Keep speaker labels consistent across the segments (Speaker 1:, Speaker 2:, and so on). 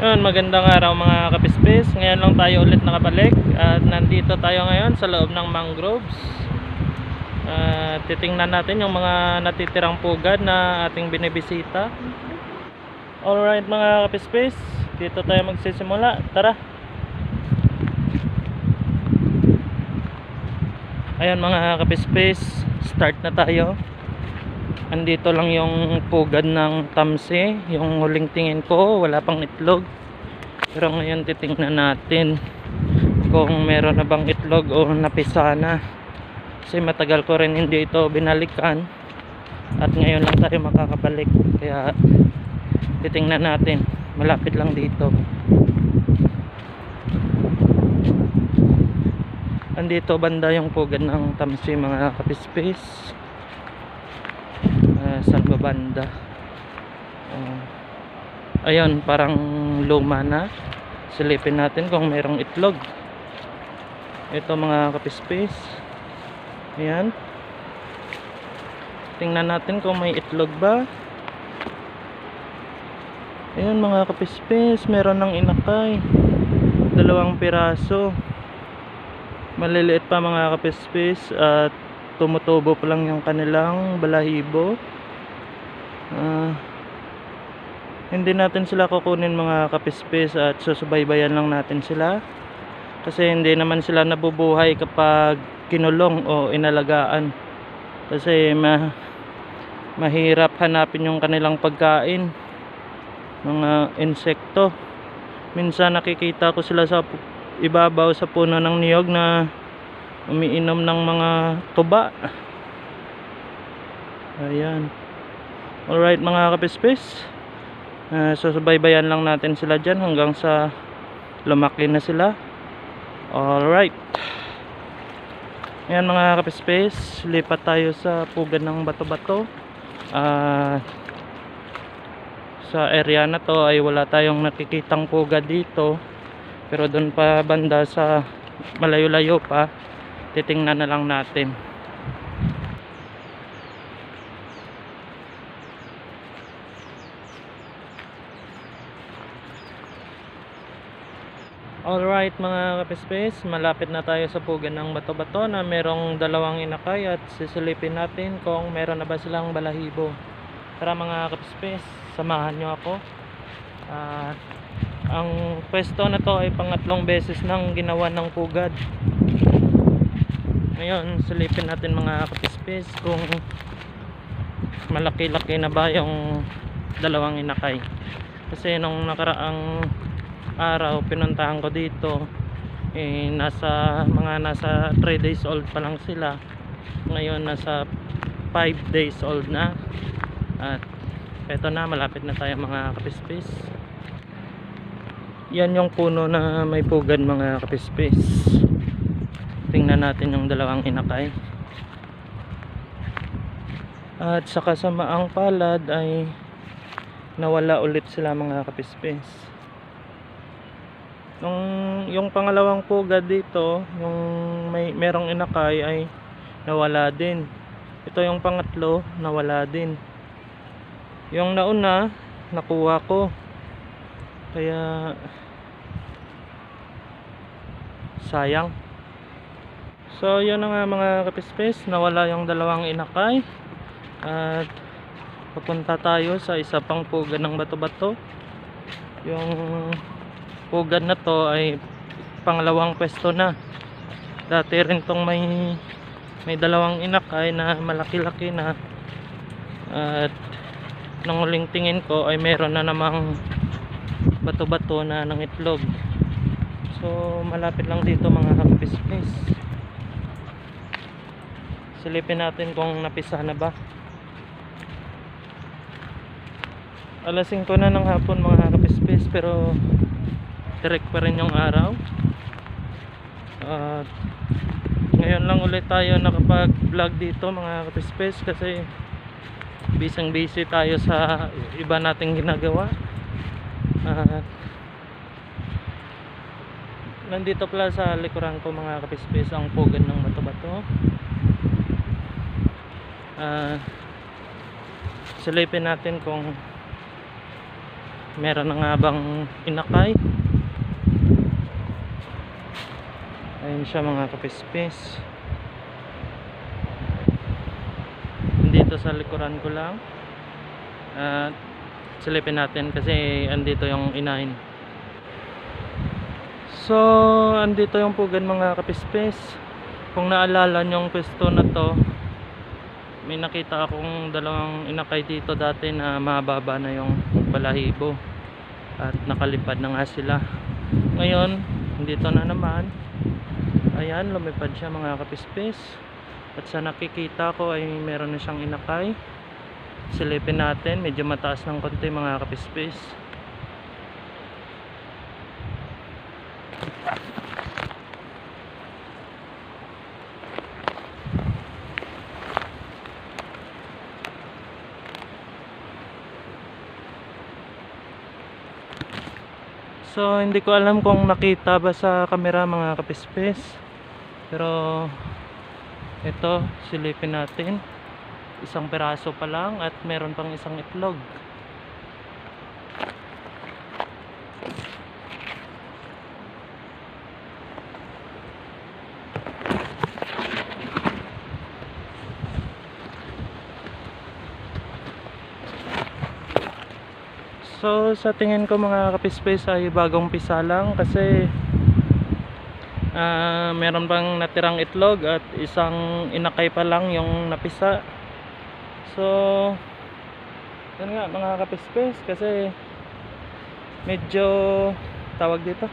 Speaker 1: Yun, magandang araw mga kapispis. Ngayon lang tayo ulit nakabalik at nandito tayo ngayon sa loob ng mangroves. At titingnan natin yung mga natitirang pugad na ating binibisita. Alright mga kapispis, dito tayo magsisimula. Tara! Ayan mga kapispis, start na tayo. Andito lang yung pugad ng tamsi. Yung huling tingin ko, wala pang itlog. Pero ngayon titingnan natin kung meron na bang itlog o napisa na. Kasi matagal ko rin hindi ito binalikan. At ngayon lang tayo makakabalik. Kaya titingnan natin. Malapit lang dito. Andito banda yung pugad ng tamsi mga kapispis. Ah, saan ba banda Ah, ayun parang luma na. Silipin natin kung merong itlog. Ito mga kapispis. Ayan. Tingnan natin kung may itlog ba. Ayan mga kapispis meron ng inakay. Dalawang piraso. Maliliit pa mga kapispis at tumutubo pa lang yung kanilang balahibo Ah, hindi natin sila kukunin mga kapispis at susubaybayan lang natin sila. Kasi hindi naman sila nabubuhay kapag kinulong o inalagaan. Kasi ma mahirap hanapin yung kanilang pagkain. Mga insekto. Minsan nakikita ko sila sa ibabaw sa puno ng niyog na umiinom ng mga tuba. Ayan alright mga kapispis. Uh, susubaybayan lang natin sila dyan hanggang sa lumaki na sila. Alright. Ayan mga kapispis. Lipat tayo sa pugad ng bato-bato. Ah, sa area na to ay wala tayong nakikitang pugad dito. Pero doon pa banda sa malayo-layo pa titingnan na lang natin Alright mga kapispes, malapit na tayo sa pugan ng bato-bato na merong dalawang inakay at sisilipin natin kung meron na ba silang balahibo. Tara mga kapispes, samahan nyo ako. At ang pwesto na to ay pangatlong beses nang ginawa ng pugad. Ngayon, silipin natin mga kapispes kung malaki-laki na ba yung dalawang inakay. Kasi nung nakaraang araw pinuntahan ko dito. Eh, nasa mga nasa 3 days old pa lang sila. Ngayon nasa 5 days old na. At eto na malapit na tayo mga kapispis. Yan yung puno na may pugad mga kapispis. Tingnan natin yung dalawang inakay. At sa kasamaang palad ay nawala ulit sila mga kapispis nung yung pangalawang pugad dito yung may merong inakay ay nawala din. Ito yung pangatlo nawala din. Yung nauna nakuha ko. Kaya sayang. So yun na nga mga kapispes nawala yung dalawang inakay. At papunta tayo sa isa pang pugad ng bato-bato. Yung pugad na to ay pangalawang pwesto na. Dati rin tong may may dalawang inakay na malaki-laki na. At nung huling tingin ko ay meron na namang bato-bato na ng itlog. So malapit lang dito mga kapispis. Silipin natin kung napisa na ba. Alas 5 na ng hapon mga kapispis pero direct pa rin yung araw. At ngayon lang ulit tayo nakapag vlog dito mga kapispes kasi bisang busy tayo sa iba nating ginagawa. At nandito pala sa likuran ko mga kapispes ang pugan ng bato-bato. Ah silipin natin kung meron na nga bang inakay ayun siya mga kapispis. Dito sa likuran ko lang. At silipin natin kasi andito yung inahin. So andito yung pugan mga kapispis. Kung naalala nyo yung pwesto na to may nakita akong dalawang inakay dito dati na mababa na yung balahibo. At nakalipad na nga sila. Ngayon dito na naman ayan lumipad siya mga kapispis. At sa nakikita ko ay meron na siyang inakay. Silipin natin medyo mataas ng konti mga kapispis. So hindi ko alam kung nakita ba sa camera mga kapispis Pero ito silipin natin. Isang piraso pa lang at meron pang isang itlog. So sa tingin ko mga kapispis ay bagong pisa lang kasi ah, meron pang natirang itlog at isang inakay pa lang yung napisa. So yun nga mga kapispis kasi medyo tawag dito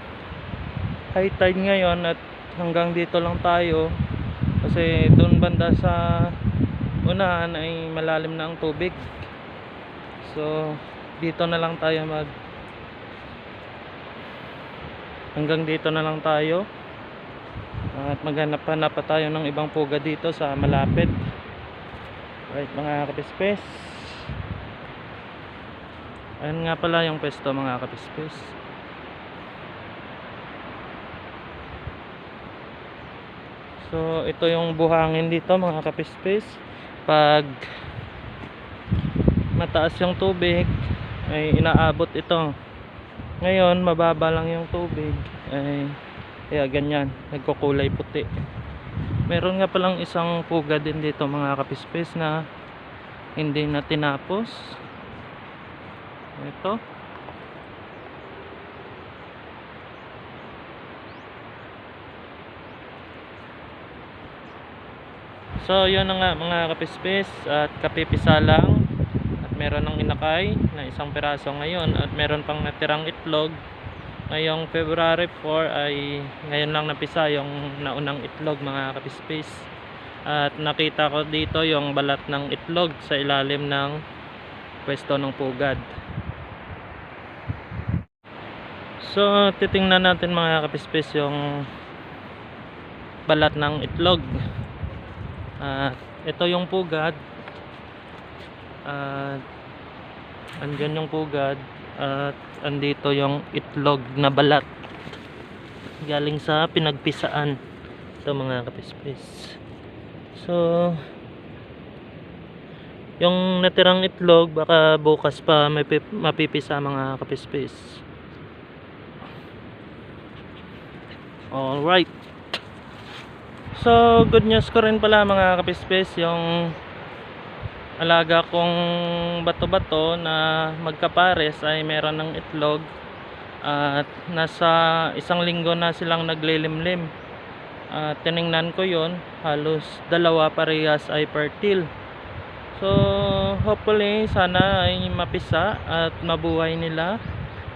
Speaker 1: high tide ngayon at hanggang dito lang tayo kasi doon banda sa unahan ay malalim na ang tubig. So dito na lang tayo mag hanggang dito na lang tayo at maghanap-hanap pa tayo ng ibang puga dito sa malapit. Right mga kapispes. Ayun nga pala yung pwesto mga kapispes. So ito yung buhangin dito mga kapispes. Pag mataas yung tubig ay inaabot ito. Ngayon mababa lang yung tubig ay kaya ganyan nagkukulay puti. Meron nga palang isang puga din dito mga kapispes na hindi na tinapos. Ito. So yun nga mga kapispes at kapipisa lang. At meron ng inakay na isang piraso ngayon at meron pang natirang itlog ngayong February 4 ay ngayon lang napisa yung naunang itlog mga kapispis. At nakita ko dito yung balat ng itlog sa ilalim ng pwesto ng pugad. So titingnan natin mga kapispis yung balat ng itlog. At ito yung pugad. At andyan yung pugad at andito yung itlog na balat. Galing sa pinagpisaan ito mga kapispis. So yung natirang itlog baka bukas pa may pip- mapipisa mga kapispis. Alright so good news ko rin pala mga kapispis yung alaga kong bato-bato na magkapares ay meron ng itlog at nasa isang linggo na silang naglilimlim. At tiningnan ko yon halos dalawa parehas ay fertile. So hopefully sana ay mapisa at mabuhay nila.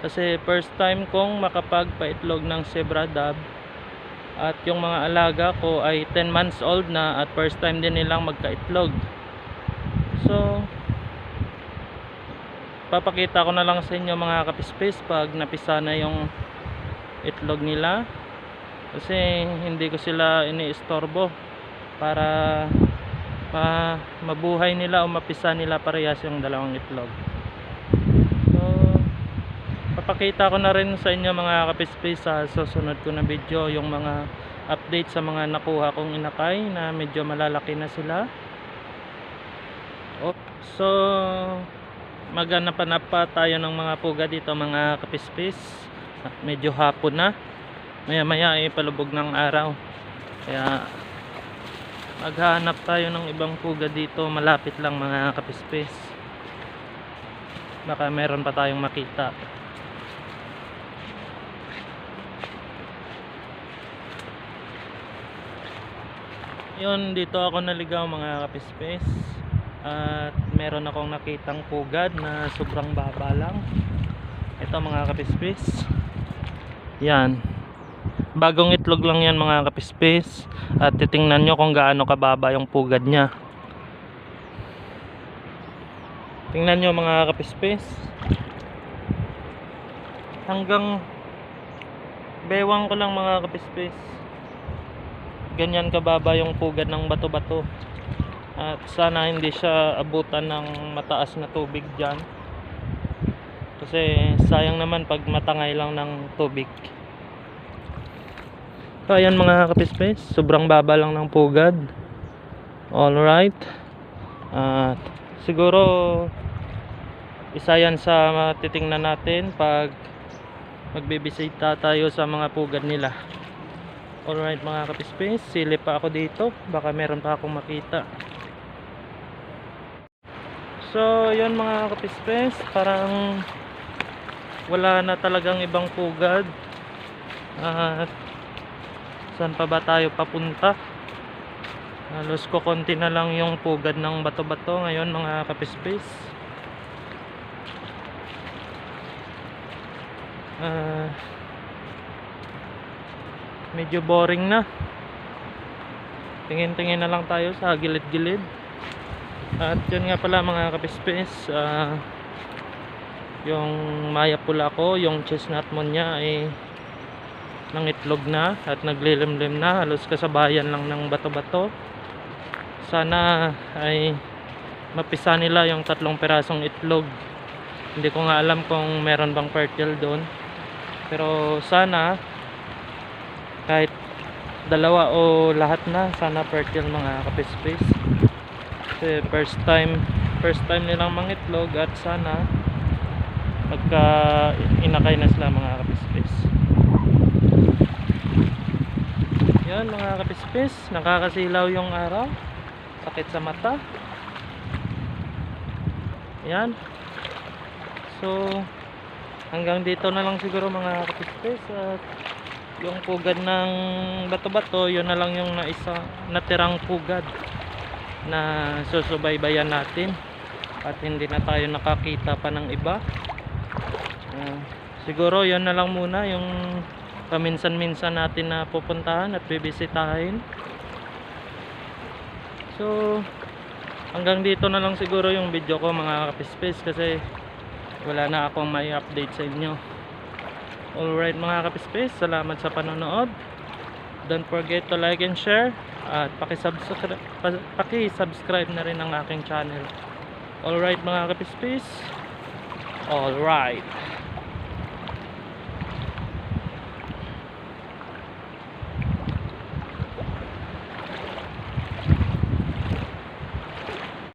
Speaker 1: Kasi first time kong makapagpaitlog ng zebra dove at yung mga alaga ko ay 10 months old na at first time din nilang magkaitlog So papakita ko na lang sa inyo mga kapispis pag napisa na yung itlog nila. Kasi hindi ko sila iniistorbo para ma mabuhay nila o mapisa nila parehas yung dalawang itlog. So papakita ko na rin sa inyo mga kapispis sa susunod ko na video yung mga update sa mga nakuha kong inakay na medyo malalaki na sila so maghanap-hanap pa tayo ng mga puga dito mga kapispis. Medyo hapon na. Maya maya ay palubog ng araw. Kaya maghanap tayo ng ibang puga dito. Malapit lang mga kapispis. Baka meron pa tayong makita. Yun dito ako naligaw mga kapispis. At meron akong nakitang pugad na sobrang baba lang. Ito mga kapispis. Yan. Bagong itlog lang yan mga kapispis. At titingnan nyo kung gaano kababa yung pugad nya tingnan nyo mga kapispis. Hanggang bewang ko lang mga kapispis. Ganyan kababa yung pugad ng bato-bato at sana hindi siya abutan ng mataas na tubig dyan. Kasi sayang naman pag matangay lang ng tubig. So ayan mga kapispes sobrang baba lang ng pugad. Alright at siguro isa yan sa titingnan natin pag magbibisita tayo sa mga pugad nila. Alright mga kapispes silip pa ako dito. Baka meron pa akong makita So, yun mga kapispes, parang wala na talagang ibang pugad. At saan pa ba tayo papunta? Halos ko konti na lang yung pugad ng bato-bato ngayon mga kapispes. Ah, medyo boring na. Tingin-tingin na lang tayo sa gilid-gilid. At yun nga pala mga kapispes ah, Yung maya pula ko Yung chestnut mo niya ay Nangitlog na At naglilimlim na. Halos kasabayan lang ng bato-bato. Sana ay Mapisa nila yung tatlong perasong itlog. Hindi ko nga alam kung meron bang fertile doon. Pero sana Kahit dalawa o lahat na Sana fertile mga kapispes kasi first time first time nilang mangitlog at sana pagka inakay na sila mga kapispis. Yan mga kapispis nakakasilaw yung araw. Sakit sa mata. Yan. So hanggang dito na lang siguro mga kapispis. At yung pugad ng bato-bato yun na lang yung naisa natirang pugad na susubaybayan natin at hindi na tayo nakakita pa ng iba. Ah, siguro yon na lang muna yung paminsan-minsan natin na pupuntahan at bibisitahin. So hanggang dito na lang siguro yung video ko mga kapispis kasi wala na akong may update sa inyo. Alright mga kapispis salamat sa panonood. Don't forget to like and share at paki-subscribe paki-subscribe na rin ang aking channel. Alright mga kapispis. Alright.